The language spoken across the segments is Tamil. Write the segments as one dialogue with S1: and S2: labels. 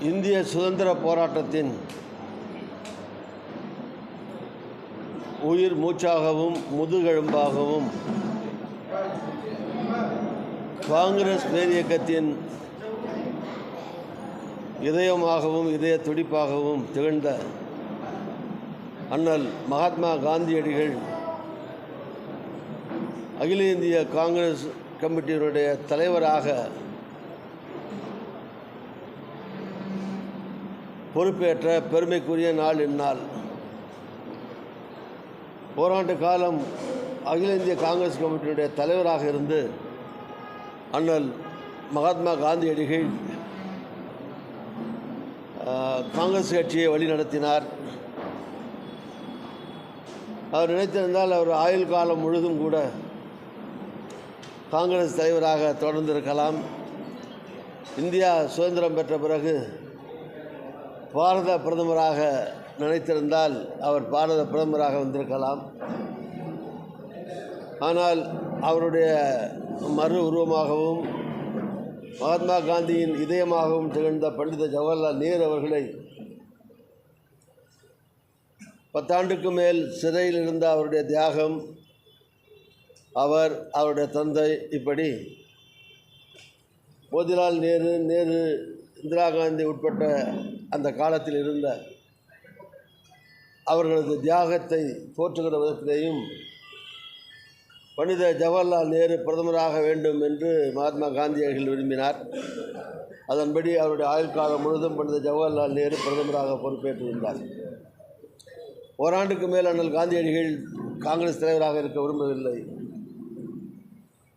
S1: இந்திய சுதந்திர போராட்டத்தின் உயிர் மூச்சாகவும் முதுகெலும்பாகவும் காங்கிரஸ் பேரியக்கத்தின் இதயமாகவும் இதய துடிப்பாகவும் திகழ்ந்த அண்ணல் மகாத்மா காந்தியடிகள் அகில இந்திய காங்கிரஸ் கமிட்டியினுடைய தலைவராக பொறுப்பேற்ற பெருமைக்குரிய நாள் இந்நாள். ஓராண்டு காலம் அகில இந்திய காங்கிரஸ் கமிட்டியினுடைய தலைவராக இருந்து அண்ணல் மகாத்மா காந்தியடிகள் காங்கிரஸ் கட்சியை வழிநடத்தினார் அவர் நினைத்திருந்தால் அவர் ஆயுள் காலம் முழுதும் கூட காங்கிரஸ் தலைவராக தொடர்ந்திருக்கலாம். இந்தியா சுதந்திரம் பெற்ற பிறகு பாரத பிரதமராக நினைத்திருந்தால் அவர் பாரத பிரதமராக வந்திருக்கலாம். ஆனால் அவருடைய மறு உருவமாகவும் மகாத்மா காந்தியின் இதயமாகவும் திகழ்ந்த பண்டித ஜவஹர்லால் நேரு அவர்களை பத்தாண்டுக்கு மேல் சிறையில் இருந்த அவருடைய தியாகம் அவர் அவருடைய தந்தை இப்படி. மோதிலால் நேரு நேரு இந்திரா காந்தி உட்பட்ட அந்த காலத்தில் இருந்த அவர்களது தியாகத்தை போற்றுகிற விதத்திலேயும் பண்டித ஜவஹர்லால் நேரு பிரதமராக வேண்டும் என்று மகாத்மா காந்தியடிகள் விரும்பினார். அதன்படி அவருடைய ஆயுள் காலம் முழுவதும் பண்டித ஜவஹர்லால் நேரு பிரதமராக பொறுப்பேற்றிருந்தார். ஓராண்டுக்கு மேல் அண்ணல் காந்தியடிகள் காங்கிரஸ் தலைவராக இருக்க விரும்பவில்லை.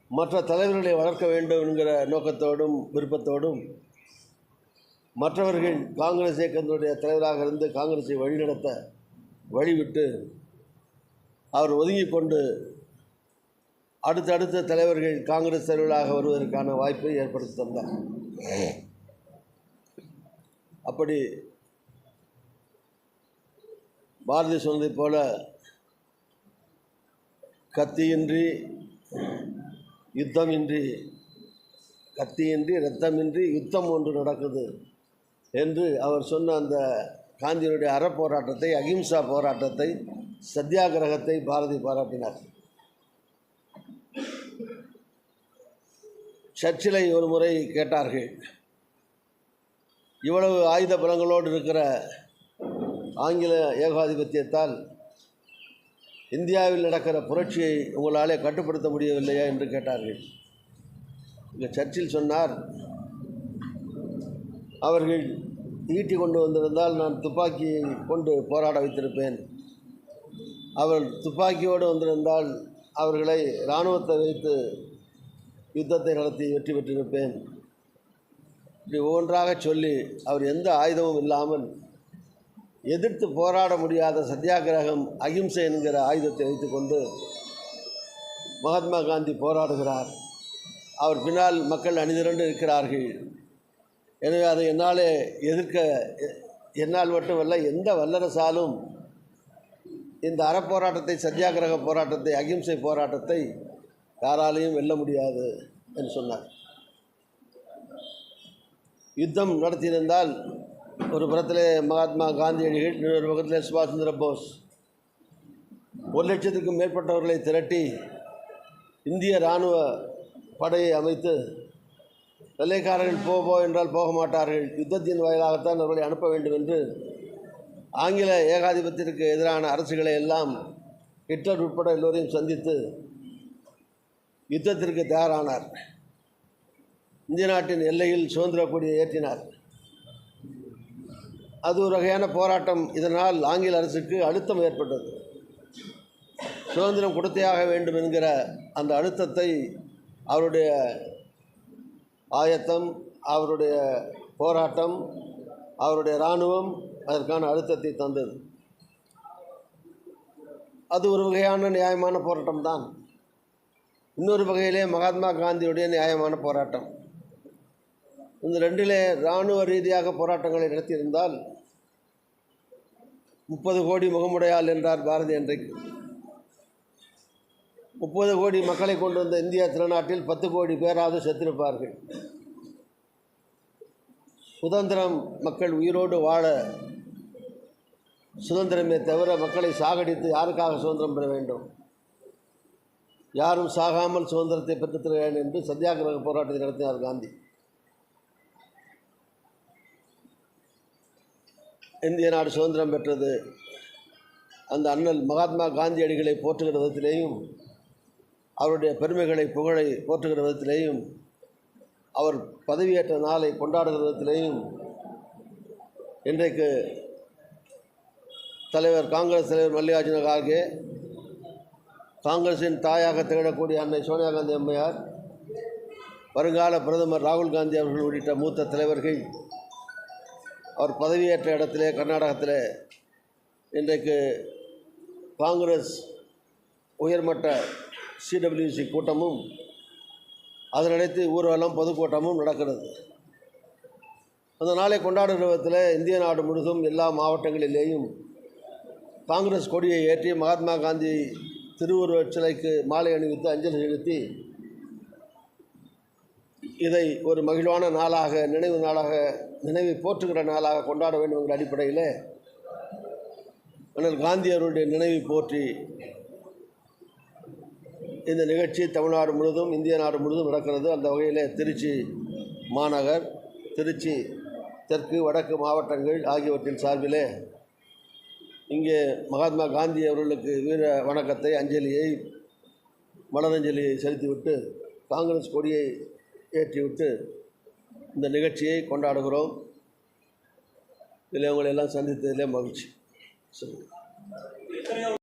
S1: மற்ற தலைவர்களை வளர்க்க வேண்டும் என்கிற நோக்கத்தோடும் விருப்பத்தோடும் மற்றவர்கள் காங்கிரஸ் இயக்கத்தினுடைய தலைவராக இருந்து காங்கிரஸை வழிநடத்த வழிவிட்டு அவர் ஒதுங்கி கொண்டு அடுத்தடுத்த தலைவர்கள் காங்கிரஸ் தலைவர்களாக வருவதற்கான வாய்ப்பை ஏற்படுத்தி தந்தார். அப்படி பாரதி சொன்னதைப் போல கத்தியின்றி யுத்தமின்றி கத்தியின்றி ரத்தமின்றி யுத்தம் ஒன்று நடக்குது. என்று அவர் சொன்ன அந்த காந்தியினுடைய அறப்போராட்டத்தை அகிம்சா போராட்டத்தை சத்தியாகிரகத்தை பாரதி பாராட்டினார். சர்ச்சிலை ஒரு முறை கேட்டார்கள். இவ்வளவு ஆயுத பலங்களோடு இருக்கிற ஆங்கில ஏகாதிபத்தியத்தால் இந்தியாவில் நடக்கிற புரட்சியை உங்களாலே கட்டுப்படுத்த முடியவில்லையா என்று கேட்டார்கள். இங்கே சர்ச்சில் சொன்னார் அவர்கள் ஈட்டி கொண்டு வந்திருந்தால் நான் துப்பாக்கியை கொண்டு போராட வைத்திருப்பேன். அவர் துப்பாக்கியோடு வந்திருந்தால் அவர்களை இராணுவத்தை வைத்து யுத்தத்தை நடத்தி வெற்றி பெற்றிருப்பேன். இப்படி ஒவ்வொன்றாக சொல்லி அவர் எந்த ஆயுதமும் இல்லாமல் எதிர்த்து போராட முடியாத சத்தியாகிரகம் அகிம்சை என்கிற ஆயுதத்தை வைத்துக்கொண்டு மகாத்மா காந்தி போராடுகிறார். அவர் பின்னால் மக்கள் அணிதிரண்டு இருக்கிறார்கள். எனவே அதை என்னால் எதிர்க்க என்னால் மட்டுமல்ல எந்த வல்லரசாலும் இந்த அறப்போராட்டத்தை சத்தியாகிரக போராட்டத்தை அகிம்சை போராட்டத்தை யாராலையும் வெல்ல முடியாது என்று சொன்னார். யுத்தம் நடத்தியிருந்தால் ஒரு புறத்திலே மகாத்மா காந்தியடிகள் இன்னொரு பக்கத்தில் சுபாஷ் சந்திர போஸ் ஒரு லட்சத்துக்கும் மேற்பட்டவர்களை திரட்டி இந்திய இராணுவ படையை அமைத்து வெள்ளைக்காரர்கள் போ போ என்றால் போக மாட்டார்கள். யுத்தத்தின் வாயிலாகத்தான் அவர்களை அனுப்ப வேண்டும் என்று ஆங்கில ஏகாதிபத்திற்கு எதிரான அரசுகளை எல்லாம் ஹிட்லர் உட்பட எல்லோரையும் சந்தித்து யுத்தத்திற்கு தயாரானார். இந்திய நாட்டின் எல்லையில் சுதந்திர கொடியை ஏற்றினார். அது ஒரு வகையான போராட்டம். இதனால் ஆங்கில அரசுக்கு அழுத்தம் ஏற்பட்டது. சுதந்திரம் கொடுத்தே ஆக வேண்டும் என்கிற அந்த அழுத்தத்தை அவருடைய ஆயத்தம் அவருடைய போராட்டம் அவருடைய இராணுவம் அதற்கான அழுத்தத்தை தந்தது. அது ஒரு வகையான நியாயமான போராட்டம் தான். இன்னொரு வகையிலே மகாத்மா காந்தியுடைய நியாயமான போராட்டம். இந்த ரெண்டிலே இராணுவ ரீதியாக போராட்டங்களை நடத்தியிருந்தால் முப்பது கோடி முகமுடையாள் என்றார் பாரதி அன்றைக்கு. முப்பது கோடி மக்களை கொண்டு வந்த இந்திய திருநாட்டில் பத்து கோடி பேராவது செத்திருப்பார்கள். சுதந்திரம் மக்கள் உயிரோடு வாழ சுதந்திரமே தவிர மக்களை சாகடித்து யாருக்காக சுதந்திரம் பெற வேண்டும்? யாரும் சாகாமல் சுதந்திரத்தை பெற்றுத்தர என்று சத்தியாகிரக போராட்டத்தை நடத்தினார் காந்தி. இந்திய நாடு சுதந்திரம் பெற்றது. அந்த அண்ணல் மகாத்மா காந்தியடிகளை போற்றுகிற விதத்திலேயும் அவருடைய பெருமைகளை புகழை போற்றுகிற விதத்திலேயும் அவர் பதவியேற்ற நாளை கொண்டாடுகிற விதத்திலேயும் இன்றைக்கு தலைவர் காங்கிரஸ் தலைவர் மல்லிகார்ஜுன கார்கே காங்கிரஸின் தாயாக திகழக்கூடிய அன்னை சோனியா காந்தி அம்மையார் வருங்கால பிரதமர் ராகுல் காந்தி அவர்கள் உள்ளிட்ட மூத்த தலைவர்கள் அவர் பதவியேற்ற இடத்திலே கர்நாடகத்தில் இன்றைக்கு காங்கிரஸ் உயர்மட்ட சிடபிள்யூசி கூட்டமும் அதனடுத்து ஊர்வலம் பொதுக்கூட்டமும் நடக்கிறது. அந்த நாளை கொண்டாடுகிற விதத்தில் இந்திய நாடு முழுதும் எல்லா மாவட்டங்களிலேயும் காங்கிரஸ் கொடியை ஏற்றி மகாத்மா காந்தி திருவுருவச் சிலைக்கு மாலை அணிவித்து அஞ்சலி செலுத்தி இதை ஒரு மகிழ்வான நாளாக நினைவு நாளாக நினைவை போற்றுகிற நாளாக கொண்டாட வேண்டும் என்கிற அடிப்படையில் அண்ணல் காந்தியவருடைய நினைவை போற்றி இந்த நிகழ்ச்சி தமிழ்நாடு முழுவதும் இந்திய நாடு முழுவதும் நடக்கிறது. அந்த வகையில் திருச்சி மாநகர் திருச்சி தெற்கு வடக்கு மாவட்டங்கள் ஆகியவற்றின் சார்பிலே இங்கே மகாத்மா காந்தி அவர்களுக்கு வீர வணக்கத்தை அஞ்சலியை மலரஞ்சலியை செலுத்திவிட்டு காங்கிரஸ் கொடியை ஏற்றிவிட்டு இந்த நிகழ்ச்சியை கொண்டாடுகிறோம். இதில் உங்களை எல்லாம் சந்தித்ததிலே மகிழ்ச்சி. சரி